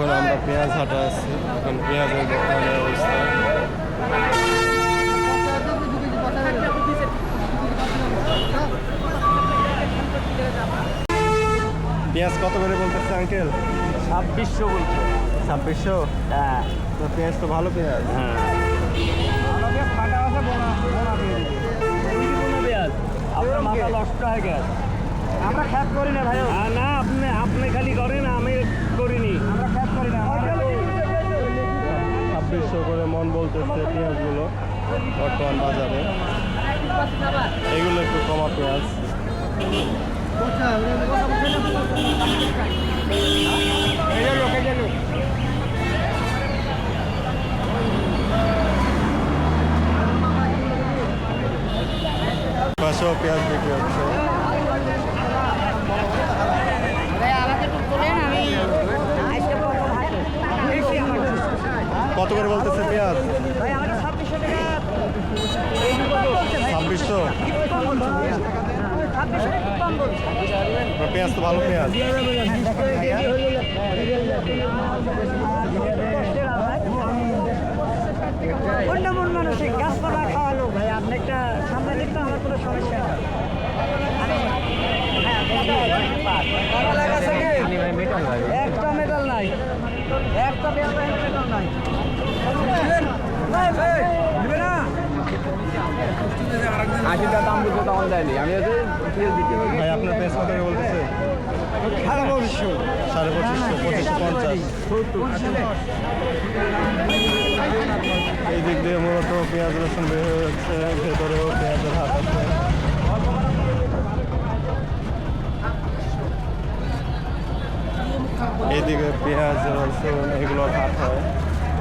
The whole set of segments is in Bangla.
এখন আমরা পেঁয়াজ হাটা আছি। এখন পেঁয়াজের বর্তমানে অবস্থা। পেঁয়াজ কত করে বলতেছে আঙ্কেল ছাব্বিশশো বলছো। ছাব্বিশশো? হ্যাঁ। তো পেঁয়াজ তো ভালো পেঁয়াজ। হ্যাঁ। আপনার মাথা নষ্ট হয়ে গেছে। আমরা খ্যাত করি না ভাই। হ্যাঁ, না আপনি আপনি খালি করিনি আমরা খ্যাত করি না ছাব্বিশশো মন পেঁয়াজগুলো বর্তমান বাজারে। এগুলো একটু কমা পেঁয়াজ। পাশেও পেঁয়াজ বিক্রি হচ্ছে ভাই আমাকে একটু বলেন আমি আজকে প্রথম হাটে কত করে বলতেছে পেঁয়াজ ছাব্বিশশো পেঁয়াজ তো ভালো পেঁয়াজ অন্য মন মানুষে গাছপালা খাওয়ালো ভাই আপনি একটা সামনে দেখতে আমার কোনো সমস্যা একটা মেটাল নাই একটা মেটাল নাই আশিটা দাম বলতে তখন দেয়নি আমি হচ্ছে ভাই আপনার পেঁয়াজ কত বলতেছে। সাড়ে পঁচিশশো। সাড়ে পঁচিশশো পঁচিশশো পঞ্চাশ। এই দিক দিয়ে মূলত পেঁয়াজ রসুন বের যাচ্ছে ভেতরেও পেঁয়াজের হাত আছে। এইদিকে পেঁয়াজ রসুন এগুলোর হাট হয়।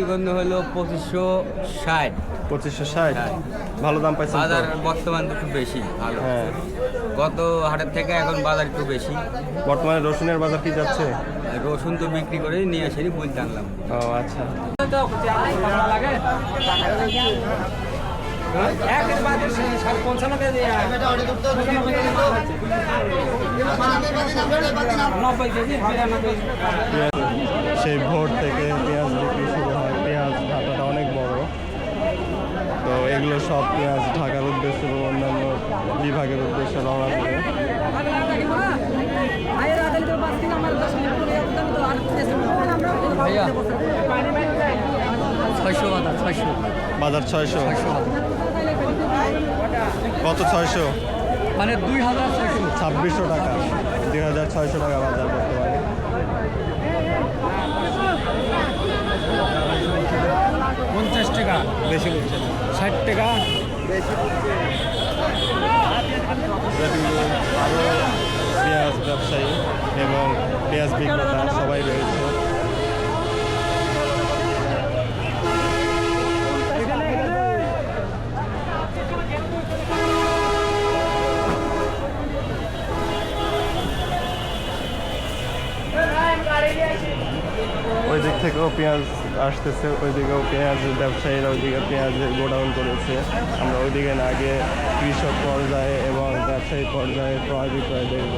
বিক্রি হলো পঁচিশশো ষাট। পঁচিশশো ষাট? ভালো দাম পাইছে বাজার বর্তমান তো খুব বেশি ভালো। হ্যাঁ। গত হাটের থেকে এখন বাজার একটু বেশি। বর্তমানে রসুনের বাজার কি যাচ্ছে? রসুন তো বিক্রি করে নিয়ে আসি বলতে আনলাম। ও আচ্ছা। সেই ভোর থেকে পেঁয়াজ বিক্রি শুরু হয় পেঁয়াজ ঢাকাটা অনেক বড় তো এগুলো সব পেঁয়াজ ঢাকার উদ্দেশ্যে এবং অন্যান্য বিভাগের উদ্দেশ্যে রওনা দেবে। বাজার ছয়শো। কত ছয়শো? মানে দুই হাজার ছয়শো। ছাব্বিশশো টাকা। দুই হাজার ছয়শো টাকা বাজার বর্তমানে। পঞ্চাশ টাকা। বেশি বলছে ষাট টাকা। পেঁয়াজ ব্যবসায়ী এবং পেঁয়াজ বিক্রেতা সবাই রয়েছে ওই দিক থেকেও পেঁয়াজ আসতেছে ওইদিকেও পেঁয়াজ ব্যবসায়ীরা ওইদিকে পেঁয়াজের গোডাউন করেছে। আমরা ওইদিকে না গিয়ে কৃষক পর্যায়ে এবং ব্যবসায়ী পর্যায়ে ক্রয় বিক্রয় দেখব।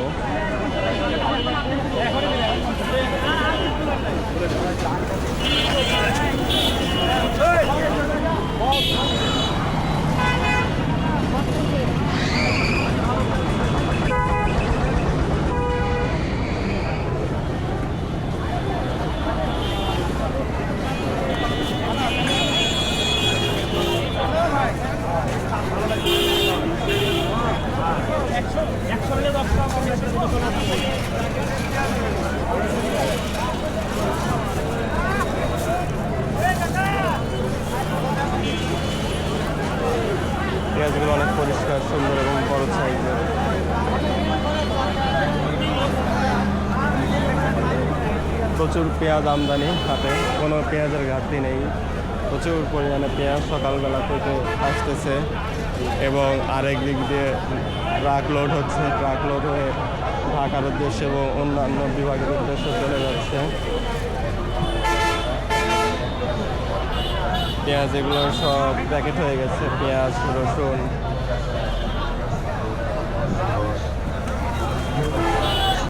পেঁয়াজগুলো অনেক পরিষ্কার, সুন্দর এবং বড় সাইজের। প্রচুর পেঁয়াজ আমদানি হাতে কোনো পেঁয়াজের ঘাটতি নেই। প্রচুর পরিমাণে পেঁয়াজ সকালবেলা থেকে আসতেছে এবং আরেক দিক দিয়ে ট্রাক লোড হচ্ছে। ট্রাক লোড হয়ে ঢাকার উদ্দেশ্যে এবং অন্যান্য বিভাগের উদ্দেশ্যে চলে যাচ্ছে। পেঁয়াজ এগুলো সব প্যাকেট হয়ে গেছে। পেঁয়াজ রসুন